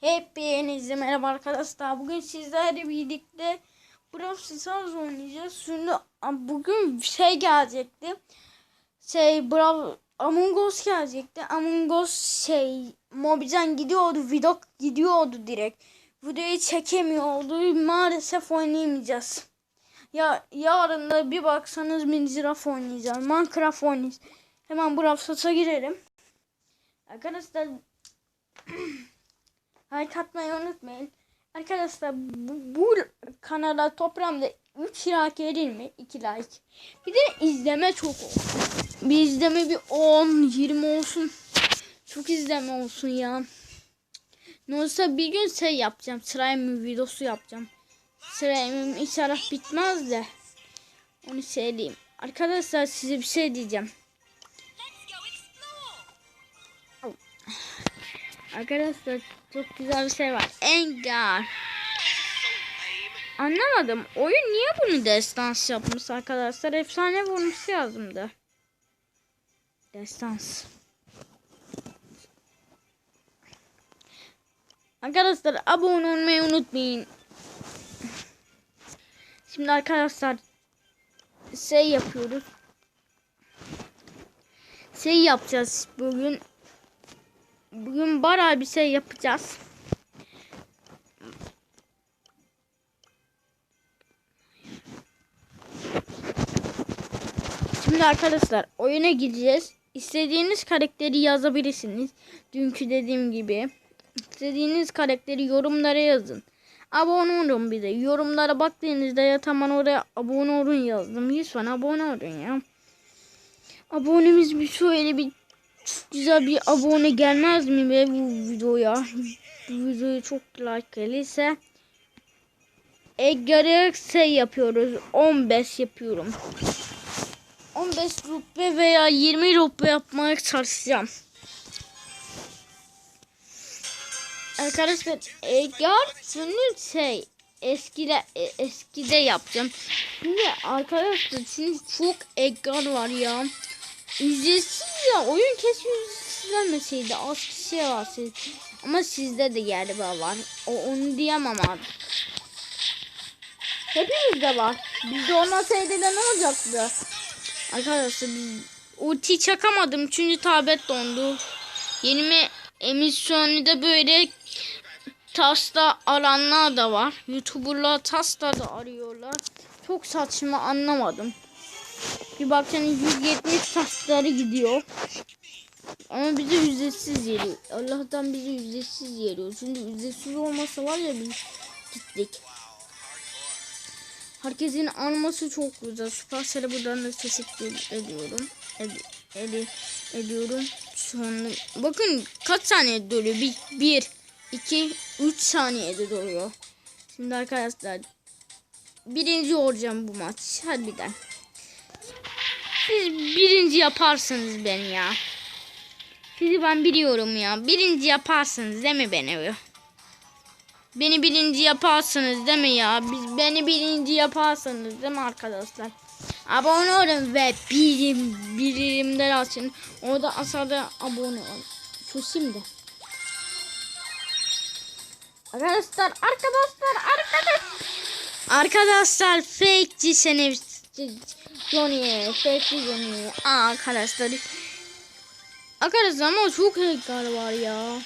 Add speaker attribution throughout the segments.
Speaker 1: Hepinize merhaba arkadaşlar. Bugün sizlerle birlikte Brawl Stars oynayacağız. Şimdi bugün şey gelecekti. Şey Brawl Among Us gelecekti. Among Us şey Mobizen gidiyordu. Video gidiyordu direkt. Videoyu çekemiyordu. Maalesef oynayamayacağız. Ya yarın da bir baksanız Minecraft oynayacağız. Minecraft oynayacağız. Hemen Brawl Stars'a girelim. Arkadaşlar like atmayı unutmayın. Arkadaşlar bu, bu kanala toplamda 3 like gelir mi? 2 like. Bir de izleme çok olsun. Bir izleme bir 10 20 olsun. Çok izleme olsun ya. Ne olsa bir gün şey yapacağım. Slime videosu yapacağım. Slime'im inşallah bitmez de. Onu söyleyeyim. Arkadaşlar size bir şey diyeceğim. Arkadaşlar çok güzel bir şey var. Engar. Anlamadım. Oyun niye bunu destans yapmış arkadaşlar? Efsane vurmuş yazımdı. Destans. Arkadaşlar abone olmayı unutmayın. Şimdi arkadaşlar şey yapıyoruz. Şey yapacağız bugün. Bugün bayağı bir şey yapacağız. Şimdi arkadaşlar oyuna gideceğiz. İstediğiniz karakteri yazabilirsiniz. Dünkü dediğim gibi. İstediğiniz karakteri yorumlara yazın. Abone olun bir de. Yorumlara baktığınızda ya tamam oraya abone olun yazdım. Lütfen abone olun ya. Abonemiz bir şöyle bir çok güzel bir abone gelmez mi be bu videoya? Bu videoya çok like gelirse Edgar'ı şey yapıyoruz. 15 yapıyorum. 15 rupi veya 20 rupi yapmaya çalışacağım. Arkadaşlar Edgar şimdi şey eskide e, eskide yapacağım. Şimdi arkadaşlar şimdi çok Edgar var ya. Ücretsiz ya oyun keşke ücretsizlenmeseydi az kişi var siz. Ama sizde de galiba var. O onu diyemem abi. Hepimizde var. Bizde olmasaydı da ne olacaktı? Arkadaşlar biz ulti çakamadım çünkü tablet dondu. Yeni mi emisyonu da böyle Tas'ta aranlar da var. Youtuberlar Tas'ta da arıyorlar. Çok saçma anlamadım. Bir baksanız 170 taşları gidiyor. Ama bize ücretsiz geliyor. Allah'tan bize ücretsiz geliyor. Çünkü ücretsiz olmasa var ya biz gittik. Herkesin alması çok güzel. Supercell'e buradan da teşekkür ediyorum. Ed ed ediyorum. Sonra bakın kaç saniye doluyor? Bir, bir, iki, üç saniyede doluyor. Şimdi arkadaşlar birinci olacağım bu maç. Harbiden. Siz birinci yaparsınız beni ya. Sizi ben biliyorum ya. Birinci yaparsınız değil mi beni? Beni birinci yaparsınız değil mi ya? Biz beni birinci yaparsınız değil mi arkadaşlar? Abone olun ve birim birimler açın. Orada aşağıda abone olun. Şu şimdi. Arkadaşlar arkadaşlar arkadaşlar. Arkadaşlar fake'ci seni Johnny, fake Johnny. Arkadaşlar. Arkadaşlar ama çok renkler var ya.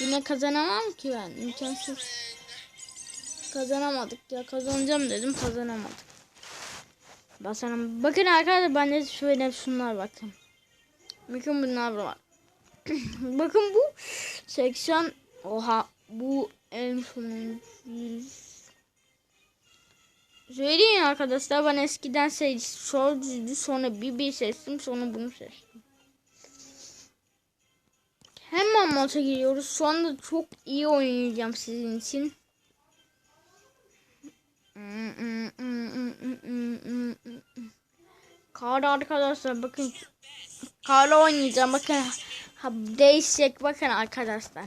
Speaker 1: Yine kazanamam ki ben. İmkansız. Kazanamadık ya. Kazanacağım dedim kazanamadık. Basalım. Bakın arkadaşlar bende şöyle şunlar bakın. Bakın bunlar var. bakın bu 80 oha bu en sonuncu Söyleyeyim arkadaşlar ben eskiden şey solcuydu sonra bir seçtim sonra bunu seçtim. Hemen maça giriyoruz. Şu anda çok iyi oynayacağım sizin için. Kar arkadaşlar bakın. Karla oynayacağım bakın. Ha, değişecek bakın arkadaşlar.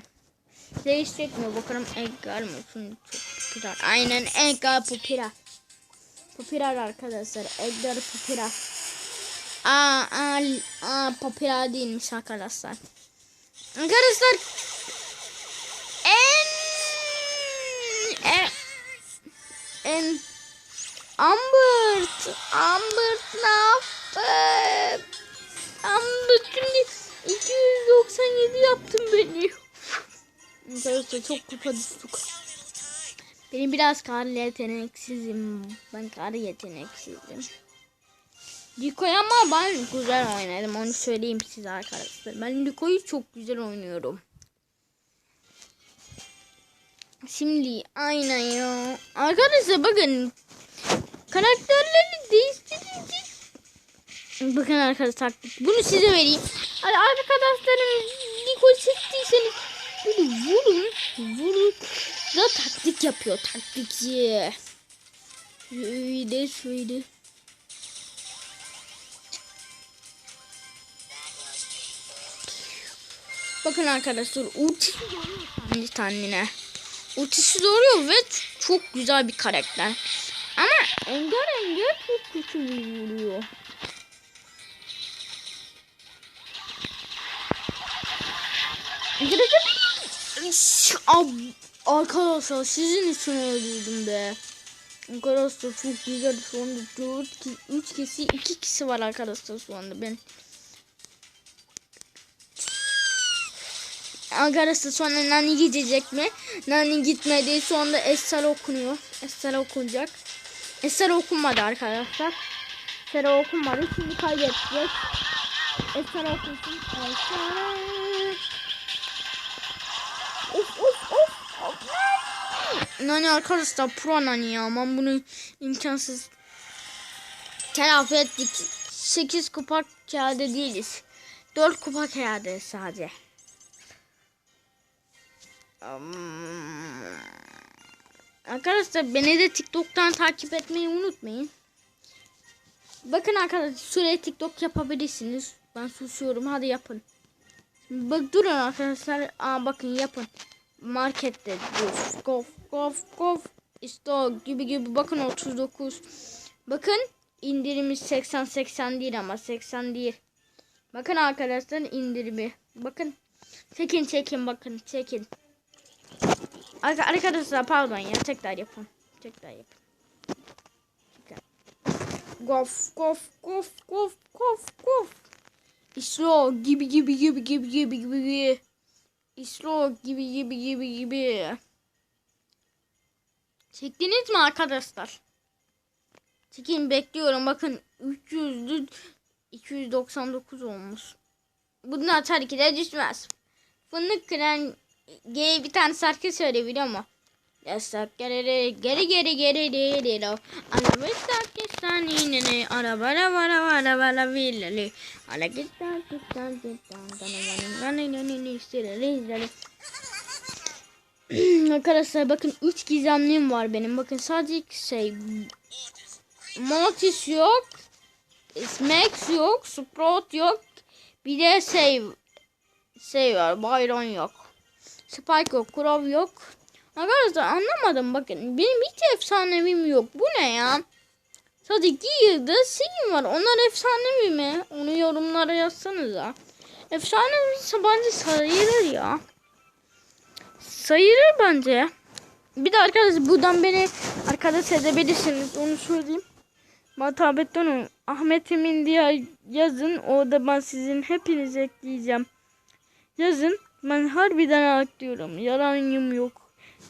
Speaker 1: Değişecek mi bakalım Edgar mı? Çok popüler. Aynen Edgar popüler. Popüler arkadaşlar. Edgar popüler. Aa, aa, aa popüler değilmiş arkadaşlar. Arkadaşlar En, en Ambert, Ambert ne yaptın? Ambert şimdi 297 yaptın beni. Arkadaşlar çok kupa düştük. Benim biraz kar yeteneksizim. Ben kar yeteneksizim. Diko'yu ama ben güzel oynadım. Onu söyleyeyim size arkadaşlar. Ben Diko'yu çok güzel oynuyorum. Şimdi aynen ya. Arkadaşlar bakın. Karakterleri değiştirince. Bakın arkadaşlar. Bunu size vereyim. Arkadaşlarım Diko seçtiyseniz böyle vurun. Vurun. Da taktik yapıyor taktikçi. Şöyle şöyle. Bakın arkadaşlar ultisi kendi kendine. Ultisi doğruyor ve çok güzel bir karakter. Ama engel engel çok kötü vuruyor. Ab- Arkadaşlar sizin için öldürdüm be. Arkadaşlar çok güzel şu anda 4 ki 3 kişi 2 kişi var arkadaşlar şu anda ben. Arkadaşlar sonra Nani gidecek mi? Nani gitmedi. Şu anda Esra okunuyor. Esra okunacak. Esra okunmadı arkadaşlar. Esra okunmadı. Şimdi kaydedeceğiz. Esra okunsun. Esra. Of of of. Nani arkadaşlar pro Nani ya. Aman bunu imkansız telafi ettik. 8 kupa kağıdı değiliz. 4 kupa kağıdı sadece. Arkadaşlar beni de TikTok'tan takip etmeyi unutmayın. Bakın arkadaşlar süre TikTok yapabilirsiniz. Ben susuyorum hadi yapın. Bak durun arkadaşlar. Aa, bakın yapın. Markette dur. Gof gof gof. İşte o gibi gibi bakın 39. Bakın indirimi 80 80 değil ama 80 değil. Bakın arkadaşlar indirimi. Bakın. Çekin çekin bakın çekin. Arka- Arkadaşlar pardon ya tekrar yapın. Tekrar yapın. Tekrar. Gof gof gof gof gof. İşte o gibi gibi gibi gibi gibi gibi. İşte o gibi gibi gibi gibi. Çektiniz mi arkadaşlar? Çekin bekliyorum. Bakın 300'lü 299 olmuş. Bunlar tabii ki de düşmez. Fındık kıran G bir tane şarkı söyle biliyor musun? Yasak geri geri geri geri geri Araba istakistan inene arabara vara vara vara villali Ala gittan gittan gittan Danamanın ganının istiri izleri Arkadaşlar bakın 3 gizemliğim var benim. Bakın sadece şey Mortis yok. Smax yok. Sprout yok. Bir de şey şey var. Byron yok. Spike yok. Crow yok. Arkadaşlar anlamadım bakın. Benim hiç efsanevim yok. Bu ne ya? Sadece Gear'da Sigim var. Onlar efsanevi mi? Onu yorumlara yazsanıza. Efsanevi bence sayılır ya. Sayılır bence. Bir de arkadaşlar buradan beni arkadaş edebilirsiniz. Onu söyleyeyim. Olun. Ahmet Emin diye yazın. Orada ben sizin hepinizi ekleyeceğim. Yazın. Ben harbiden ekliyorum. Yalanım yok.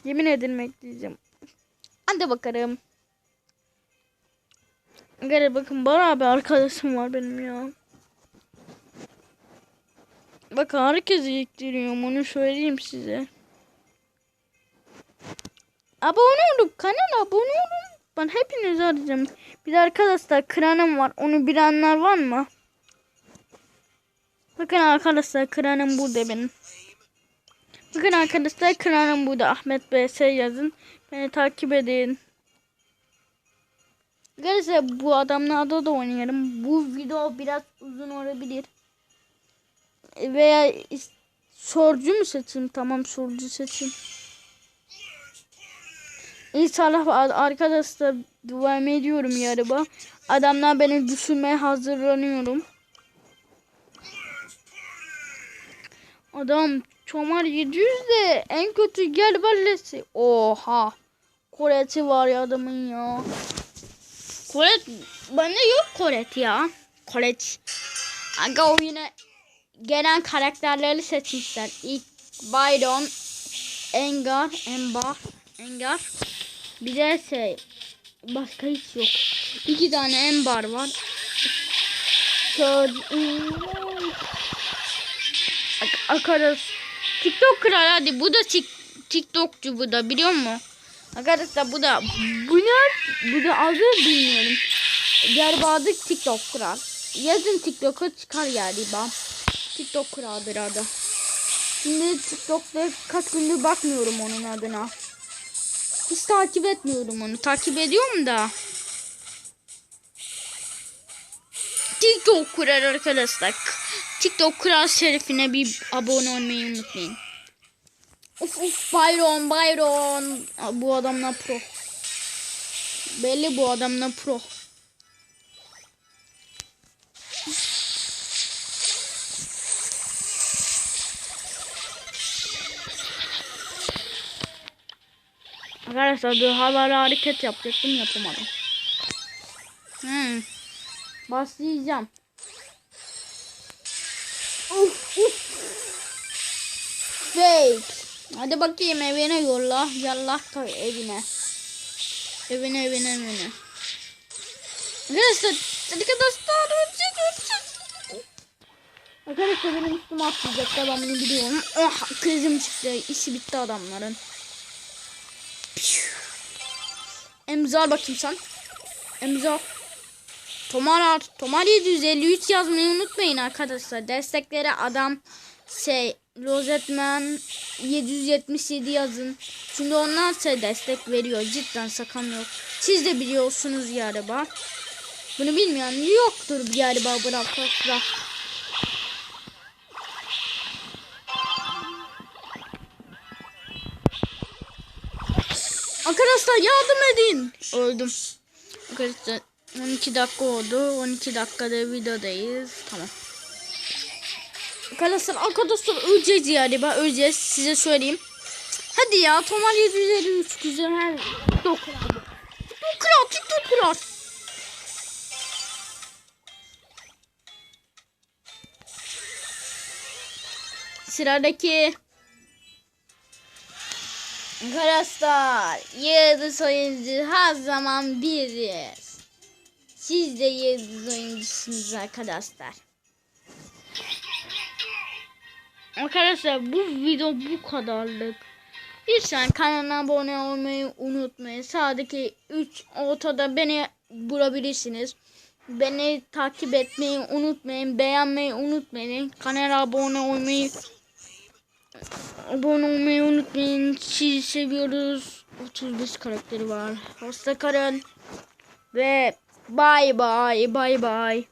Speaker 1: Yemin ederim ekleyeceğim. Hadi bakalım. Gel bakın bana bir arkadaşım var benim ya. Bakın herkesi ekleniyorum onu söyleyeyim size. Abone olup kanala abone olun. Ben hepinizi arayacağım. Bir de arkadaşlar kranım var. Onu bilenler var mı? Bakın arkadaşlar kranım burada benim. Bakın arkadaşlar kranım burada. Ahmet BS yazın. Beni takip edin. Arkadaşlar bu adamla da oynayalım. Bu video biraz uzun olabilir. Veya sorcu mu seçeyim? Tamam sorcu seçeyim. İnşallah arkadaşlar dua ediyorum yarıba. Adamlar beni düşürmeye hazırlanıyorum. Adam çomar 700 de en kötü gel ballesi. Oha. Koret'i var ya adamın ya. Koret bende yok Koret ya. Koret. Aga o yine gelen karakterleri seçmişler. İlk Byron, Engar, Embar, Engar. Bir de şey başka hiç yok. İki tane Embar var. Ak- Akarız. TikTok kral hadi bu da tik TikTokçu bu da biliyor musun? Arkadaşlar bu da bu ne? Bu da adı bilmiyorum. Diyarbakır TikTok kral. Yazın TikTok'a çıkar galiba. TikTok kraldır adı. Şimdi TikTok'ta kaç gündür bakmıyorum onun adına. Hiç takip etmiyorum onu. Takip ediyorum da. TikTok kurar arkadaşlar. TikTok kural şerefine bir abone olmayı unutmayın. Uf uf Byron Byron. Bu adamla pro. Belli bu adamla pro. Arkadaşlar duhalara hareket yapacaktım yapamadım. Hmm. Başlayacağım. Fake. Hadi bakayım evine yolla. Yallah koy evine. Evine evine evine. Arkadaşlar arkadaşlar ölecek ölecek. Arkadaşlar benim üstüme atlayacaklar ben bunu biliyorum. Oh krizim çıktı. İşi bitti adamların. Emzal bakayım sen. Emzal. Tomar Tomar 753 yazmayı unutmayın arkadaşlar. Desteklere adam şey Rosetman 777 yazın. Çünkü onlar size destek veriyor. Cidden sakın yok. Siz de biliyorsunuz galiba. Bunu bilmeyen yoktur galiba arkadaşlar. Arkadaşlar yardım edin. Öldüm. Arkadaşlar 12 dakika oldu. 12 dakikada videodayız. Tamam. Arkadaşlar arkadaşlar öleceğiz galiba. Öleceğiz. Size söyleyeyim. Hadi ya. Tomar 753 güzel. TikTok kral. TikTok kral. Sıradaki Arkadaşlar yıldız oyuncu her zaman biriz. Siz de yıldız oyuncusunuz arkadaşlar. Arkadaşlar bu video bu kadarlık. Lütfen kanala abone olmayı unutmayın. Sağdaki 3 ortada beni bulabilirsiniz. Beni takip etmeyi unutmayın. Beğenmeyi unutmayın. Kanala abone olmayı Abone olmayı unutmayın. Sizi seviyoruz. 35 karakteri var. Hoşça kalın. Ve bye bye bye bye.